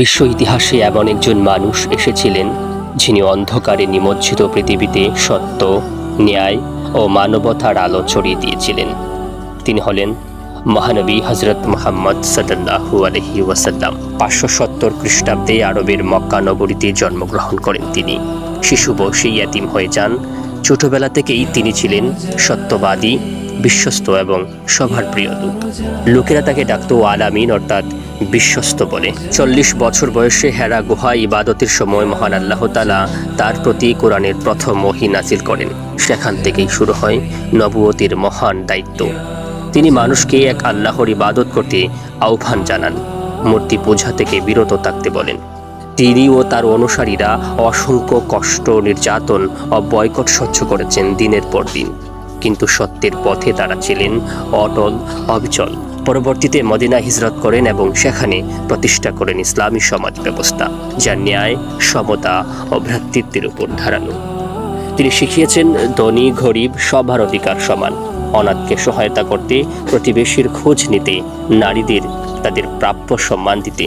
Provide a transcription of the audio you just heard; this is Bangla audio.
বিশ্ব ইতিহাসে এমন একজন মানুষ এসেছিলেন, যিনি অন্ধকারে নিমজ্জিত পৃথিবীতে সত্য, ন্যায় ও মানবতার আলো ছড়িয়ে দিয়েছিলেন। তিনি হলেন মহানবী হজরত মোহাম্মদ সাল্লাহু আলহি ওয়াসাল্লাম। পাঁচশো সত্তর খ্রিস্টাব্দে আরবের মক্কা নগরীতে জন্মগ্রহণ করেন তিনি। শিশু বয়সেই ইয়াতিম হয়ে যান। ছোটবেলা থেকেই তিনি ছিলেন সত্যবাদী, বিশ্বস্ত এবং সবার প্রিয় দূত। লোকেরা তাকে ডাকতো আলামিন অর্থাৎ বিশ্বস্ত বলে। চল্লিশ বছর বয়সে হেরা গুহা ইবাদতের সময় মহান আল্লাহ তালা তার প্রতি কোরআনের প্রথম মহি নাজিল করেন। সেখান থেকেই শুরু হয় নবুয়তির মহান দায়িত্ব। তিনি মানুষকে এক আল্লাহর ইবাদত করতে আহ্বান জানান। মূর্তি পূজা থেকে বিরত থাকতে বলেন। তিনি ও তার অনুসারীরা অসংখ্য কষ্ট, নির্যাতন ও বয়কট সহ্য করেছেন দিনের পর দিন। কিন্তু সত্যের পথে তারা ছিলেন অটল, অবিচল। পরবর্তীতে মদিনা হিজরত করেন এবং সেখানে প্রতিষ্ঠা করেন ইসলামী সমাজ ব্যবস্থা, যা ন্যায়, সমতা ও ভ্রাতৃত্বের উপর ধারানো তিনি শিখিয়েছেন, ধনী, গরিব সবার অধিকার সমান। অনাথকে সহায়তা করতে, প্রতিবেশীর খোঁজ নিতে, নারীদের তাদের প্রাপ্য সম্মান দিতে।